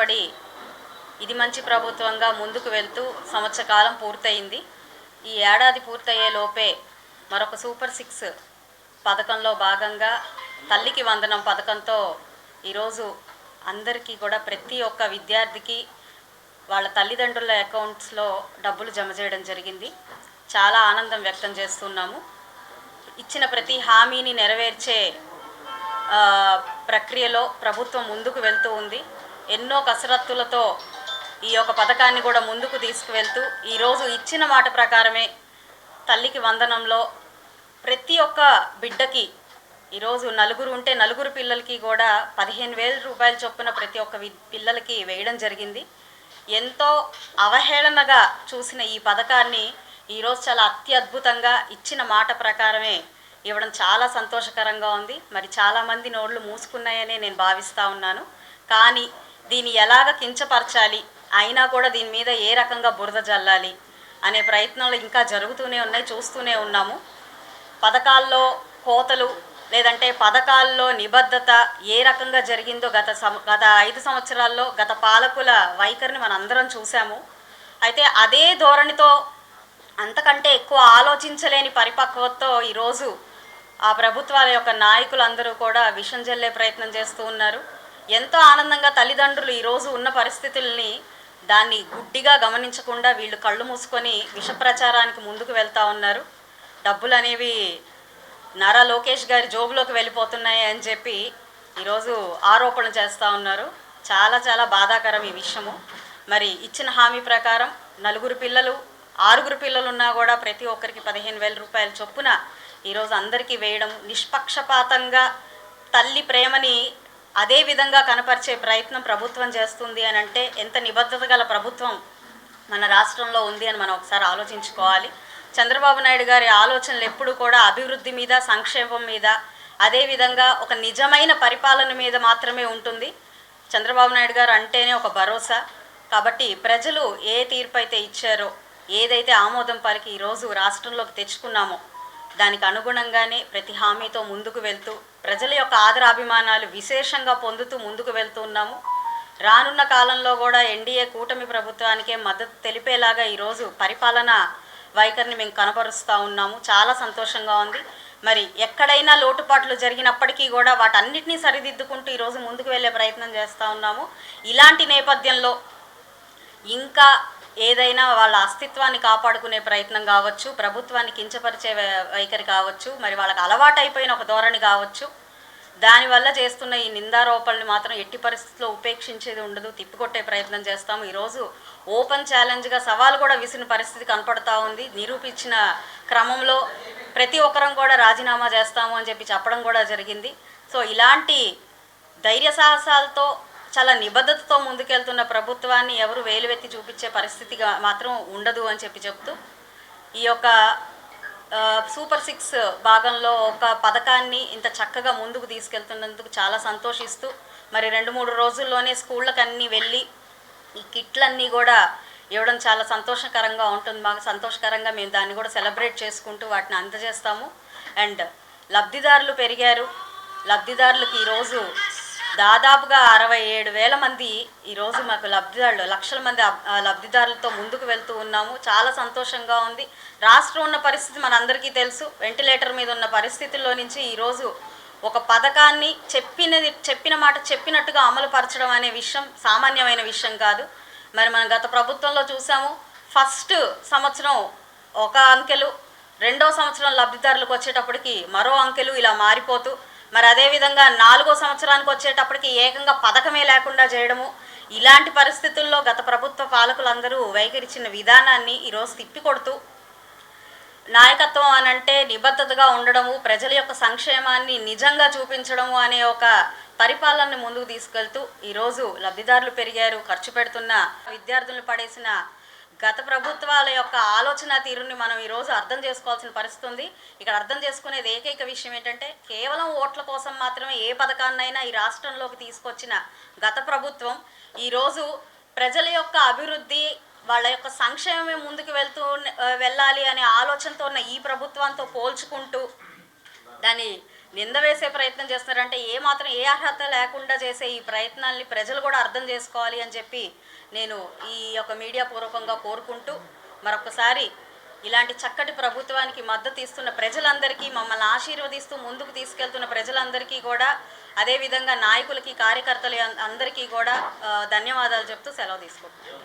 ఏర్పడి ఇది మంచి ప్రభుత్వంగా ముందుకు వెళ్తూ సంవత్సర కాలం పూర్తయింది. ఈ ఏడాది పూర్తయ్యే లోపే మరొక సూపర్ సిక్స్ పథకంలో భాగంగా తల్లికి వందనం పథకంతో ఈరోజు అందరికీ కూడా ప్రతి ఒక్క విద్యార్థికి వాళ్ళ తల్లిదండ్రుల అకౌంట్స్లో డబ్బులు జమ చేయడం జరిగింది. చాలా ఆనందం వ్యక్తం చేస్తున్నాము. ఇచ్చిన ప్రతి హామీని నెరవేర్చే ప్రక్రియలో ప్రభుత్వం ముందుకు వెళ్తూ ఉంది. ఎన్నో కసరత్తులతో ఈ యొక్క పథకాన్ని కూడా ముందుకు తీసుకువెళ్తూ ఈరోజు ఇచ్చిన మాట ప్రకారమే తల్లికి వందనంలో ప్రతి ఒక్క బిడ్డకి ఈరోజు నలుగురు ఉంటే నలుగురు పిల్లలకి కూడా పదిహేను వేల రూపాయల చొప్పున ప్రతి ఒక్క పిల్లలకి వేయడం జరిగింది. ఎంతో అవహేళనగా చూసిన ఈ పథకాన్ని ఈరోజు చాలా అత్యద్భుతంగా ఇచ్చిన మాట ప్రకారమే ఇవ్వడం చాలా సంతోషకరంగా ఉంది. మరి చాలామంది నోళ్ళు మూసుకున్నాయనే నేను భావిస్తూ ఉన్నాను. కానీ దీన్ని ఎలాగ కించపరచాలి? అయినా కూడా దీని మీద ఏ రకంగా బురద జల్లాలి? అనే ప్రయత్నాలు ఇంకా జరుగుతూనే ఉన్నాయి చూస్తూనే ఉన్నాము. పథకాల్లో కోతలు లేదంటే పథకాల్లో నిబద్ధత ఏ రకంగా జరిగిందో గత సం గత ఐదు సంవత్సరాల్లో గత పాలకుల వైఖరిని మనం అందరం చూసాము అయితే అదే ధోరణితో అంతకంటే ఎక్కువ ఆలోచించలేని పరిపక్వతతో ఈరోజు ఆ ప్రభుత్వాల యొక్క నాయకులందరూ కూడా విషం జల్లే ప్రయత్నం చేస్తూ ఉన్నారు. ఎంతో ఆనందంగా తల్లిదండ్రులు ఈరోజు ఉన్న పరిస్థితుల్ని దాన్ని గుడ్డిగా గమనించకుండా వీళ్ళు కళ్ళు మూసుకొని విష ప్రచారానికి ముందుకు వెళ్తా ఉన్నారు. డబ్బులు అనేవి నారా లోకేష్ గారి జోబులోకి వెళ్ళిపోతున్నాయి అని చెప్పి ఈరోజు ఆరోపణ చేస్తూ ఉన్నారు. చాలా చాలా బాధాకరం ఈ విషయము. మరి ఇచ్చిన హామీ ప్రకారం నలుగురు పిల్లలు ఆరుగురు పిల్లలు ఉన్నా కూడా ప్రతి ఒక్కరికి పదిహేను వేల రూపాయల చొప్పున ఈరోజు అందరికీ వేయడం నిష్పక్షపాతంగా తల్లి ప్రేమని అదే విధంగా కనపరిచే ప్రయత్నం ప్రభుత్వం చేస్తుంది అని అంటే ఎంత నిబద్ధత గల ప్రభుత్వం మన రాష్ట్రంలో ఉంది అని మనం ఒకసారి ఆలోచించుకోవాలి. చంద్రబాబు నాయుడు గారి ఆలోచనలు ఎప్పుడు కూడా అభివృద్ధి మీద సంక్షేమం మీద అదేవిధంగా ఒక నిజమైన పరిపాలన మీద మాత్రమే ఉంటుంది. చంద్రబాబు నాయుడు గారు అంటేనే ఒక భరోసా. కాబట్టి ప్రజలు ఏ తీర్పు అయితే ఇచ్చారో ఏదైతే ఆమోదం పలికి ఈరోజు రాష్ట్రంలోకి తెచ్చుకున్నామో దానికి అనుగుణంగానే ప్రతి హామీతో ముందుకు వెళ్తూ ప్రజల యొక్క ఆదరాభిమానాలు విశేషంగా పొందుతూ ముందుకు వెళ్తూ ఉన్నాము. రానున్న కాలంలో కూడా ఎన్డీఏ కూటమి ప్రభుత్వానికే మద్దతు తెలిపేలాగా ఈరోజు పరిపాలన వైఖరిని మేము కనపరుస్తూ ఉన్నాము. చాలా సంతోషంగా ఉంది. మరి ఎక్కడైనా లోటుపాట్లు జరిగినప్పటికీ కూడా వాటన్నిటినీ సరిదిద్దుకుంటూ ఈరోజు ముందుకు వెళ్ళే ప్రయత్నం చేస్తూ ఉన్నాము. ఇలాంటి నేపథ్యంలో ఇంకా ఏదైనా వాళ్ళ అస్తిత్వాన్ని కాపాడుకునే ప్రయత్నం కావచ్చు ప్రభుత్వాన్ని కించపరిచే వైఖరి కావచ్చు మరి వాళ్ళకి అలవాటైపోయిన ఒక ధోరణి కావచ్చు దానివల్ల చేస్తున్న ఈ నిందారోపణలు మాత్రం ఎట్టి పరిస్థితుల్లో ఉపేక్షించేది ఉండదు తిప్పికొట్టే ప్రయత్నం చేస్తాము. ఈరోజు ఓపెన్ ఛాలెంజ్గా సవాల్ కూడా విసిన పరిస్థితి కనపడతా ఉంది. నిరూపించిన క్రమంలో ప్రతి ఒక్కరం కూడా రాజీనామా చేస్తాము అని చెప్పి చెప్పడం కూడా జరిగింది. సో ఇలాంటి ధైర్య సాహసాలతో చాలా నిబద్ధతతో ముందుకెళ్తున్న ప్రభుత్వాన్ని ఎవరు వేలువెత్తి చూపించే పరిస్థితిగా మాత్రం ఉండదు అని చెప్పి చెప్తూ ఈ యొక్క సూపర్ సిక్స్ భాగంలో ఒక పథకాన్ని ఇంత చక్కగా ముందుకు తీసుకెళ్తున్నందుకు చాలా సంతోషిస్తూ మరి రెండు మూడు రోజుల్లోనే స్కూళ్ళకి అన్నీ వెళ్ళి ఈ కిట్లన్నీ కూడా ఇవ్వడం చాలా సంతోషకరంగా ఉంటుంది. మాకు సంతోషకరంగా మేము దాన్ని కూడా సెలబ్రేట్ చేసుకుంటూ వాటిని అందజేస్తాము. అండ్ లబ్ధిదారులు పెరిగారు. లబ్ధిదారులకు ఈరోజు దాదాపుగా అరవై ఏడు వేల మంది ఈరోజు మాకు లబ్ధిదారులు లక్షల మంది లబ్ధిదారులతో ముందుకు వెళ్తూ ఉన్నాము. చాలా సంతోషంగా ఉంది. రాష్ట్రం ఉన్న పరిస్థితి మనందరికీ తెలుసు. వెంటిలేటర్ మీద ఉన్న పరిస్థితుల్లో నుంచి ఈరోజు ఒక పథకాన్ని చెప్పినది చెప్పిన మాట చెప్పినట్టుగా అమలు పరచడం అనే విషయం సామాన్యమైన విషయం కాదు. మరి మనం గత ప్రభుత్వంలో చూసాము ఫస్ట్ సంవత్సరం ఒక అంకెలు రెండో సంవత్సరం లబ్ధిదారులకు వచ్చేటప్పటికి మరో అంకెలు ఇలా మారిపోతూ మరి అదేవిధంగా నాలుగో సంవత్సరానికి వచ్చేటప్పటికి ఏకంగా పథకమే లేకుండా చేయడము ఇలాంటి పరిస్థితుల్లో గత ప్రభుత్వ పాలకులందరూ వైఖరిచిన విధానాన్ని ఈరోజు తిప్పికొడుతూ నాయకత్వం అనంటే నిబద్ధతగా ఉండడము ప్రజల యొక్క సంక్షేమాన్ని నిజంగా చూపించడము అనే ఒక పరిపాలనను ముందుకు తీసుకెళ్తూ ఈరోజు లబ్ధిదారులు పెరిగారు ఖర్చు పెడుతున్న విద్యార్థులను పడేసిన గత ప్రభుత్వాల యొక్క ఆలోచన తీరుని మనం ఈరోజు అర్థం చేసుకోవాల్సిన పరిస్థితి ఉంది. ఇక్కడ అర్థం చేసుకునేది ఏకైక విషయం ఏంటంటే కేవలం ఓట్ల కోసం మాత్రమే ఏ పథకాన్నైనా ఈ రాష్ట్రంలోకి తీసుకొచ్చిన గత ప్రభుత్వం ఈరోజు ప్రజల యొక్క అభివృద్ధి వాళ్ళ యొక్క సంక్షేమమే ముందుకు వెళ్తూ వెళ్ళాలి అనే ఆలోచనతో ఉన్న ఈ ప్రభుత్వంతో పోల్చుకుంటూ దాని నింద వేసే ప్రయత్నం చేస్తున్నారంటే ఏ మాత్రం ఏ అర్హత లేకుండా చేసే ఈ ప్రయత్నాల్ని ప్రజలు కూడా అర్థం చేసుకోవాలి అని చెప్పి నేను ఈ యొక్క మీడియా పూర్వకంగా కోరుకుంటూ మరొకసారి ఇలాంటి చక్కటి ప్రభుత్వానికి మద్దతు ఇస్తున్న ప్రజలందరికీ మమ్మల్ని ఆశీర్వదిస్తూ ముందుకు తీసుకెళ్తున్న ప్రజలందరికీ కూడా అదేవిధంగా నాయకులకి కార్యకర్తలు అందరికీ కూడా ధన్యవాదాలు చెప్తూ సెలవు తీసుకుంటున్నాను.